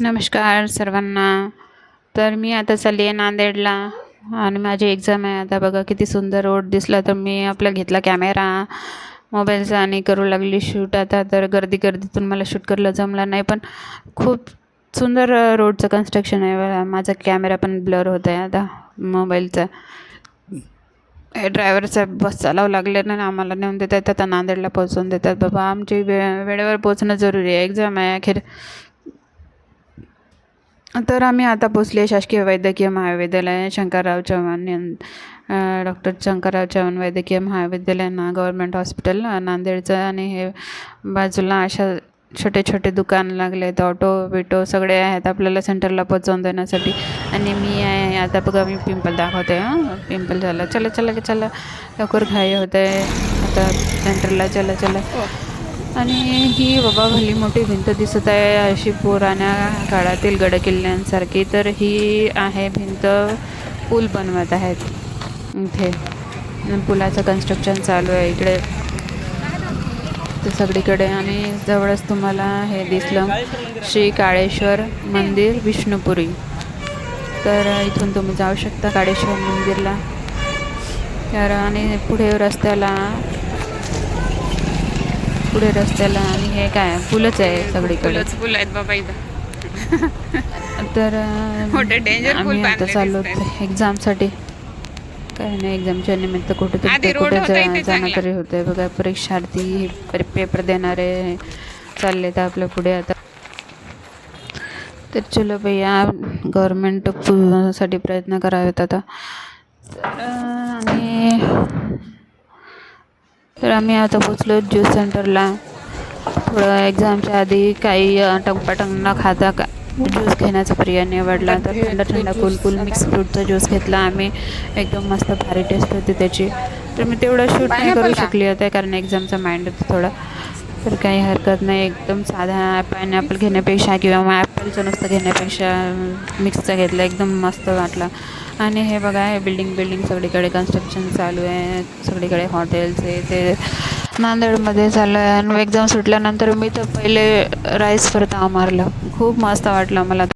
नमस्कार सर्वांना. तर मी आता चालली आहे नांदेडला आणि माझी एक्झाम आहे. आता बघा किती सुंदर रोड दिसला तर मी आपला घेतला कॅमेरा मोबाईलचा आणि करू लागली शूट आता तर गर्दी गर्दीतून मला शूट करायला जमला नाही पण खूप सुंदर रोडचं कन्स्ट्रक्शन आहे माझा कॅमेरा पण ब्लर होत आहे आता मोबाईलचा हे ड्रायव्हरचा बस चालावं लागले ना आम्हाला नेऊन देतात. आता नांदेडला पोहोचवून देतात. बाबा आमची वे वेळेवर पोहोचणं जरुरी आहे. एक्झाम आहे अखेर. तर आम्ही आता पोचले शासकीय वैद्यकीय महाविद्यालय शंकरराव चव्हाण यां डॉक्टर शंकरराव चव्हाण वैद्यकीय महाविद्यालय ना गव्हर्मेंट हॉस्पिटल नांदेडचं आणि हे बाजूला अशा छोटे छोटे दुकान लागले आहेत. ऑटो बिटो सगळे आहेत. आपल्याला सेंटरला पोचवून देण्यासाठी. आणि मी आहे आता बघा मी पिंपल दाखवते हां. पिंपल झालं. चला चला चला. लवकर घाई होते आहे. आता सेंटरला चला चला. हो. आणि ही बाबा भली मोठी भिंत दिसत आहे. अशी पुराण्या काळातील गडकिल्ल्यांसारखी. तर ही आहे भिंत पूल बनवत आहेत. इथे पुलाचं कन्स्ट्रक्शन चालू आहे. इकडे ते सगळीकडे आणि जवळच तुम्हाला हे दिसलं. श्री काळेश्वर मंदिर विष्णुपुरी. तर इथून तुम्ही जाऊ शकता काळेश्वर मंदिरला. तर आणि पुढे रस्त्याला पुढे रस्त्याला आणि हे काय पुलच आहे सगळीकडे. फुल आहेत बाबा इथं. तर आम्ही आता चाललो. एक्झामसाठी काही नाही एक्झामच्या निमित्त कुठे तरी कुठे जाणं. तरी होतंय. बघा परीक्षार्थी पर- पेपर देणारे चालले तर आपल्या पुढे आता. तर चलो भैया गव्हर्मेंटसाठी प्रयत्न करावेत आता. आणि तर आम्ही आता पोचलो ज्यूस सेंटरला. थोडं एक्झामच्या आधी काही टंगपाटंग न खाता का ज्यूस घेण्याचा पर्याय निवडला. तर थंड थंड कूल कूल मिक्स फ्रूटचा ज्यूस घेतला. आम्ही एकदम मस्त भारी टेस्ट होती त्याची. तर मी तेवढं शूट नाही करू शकली होते कारण एक्झामचा माइंड होतं थोडा. तर काही हरकत नाही. एकदम साधा पायनॅपल घेण्यापेक्षा किंवा मग ॲपलचं नुसतं घेण्यापेक्षा मिक्सचं घेतलं. एकदम मस्त वाटलं. आणि हे बघा हे बिल्डिंग बिल्डिंग सगळीकडे कन्स्ट्रक्शन चालू आहे. सगळीकडे हॉटेल्स आहे. ते नांदेडमध्ये चालू आहे आणि एक्झाम सुटल्यानंतर मी तर पहिले राईस ताव मारलं. खूप मस्त वाटलं मला.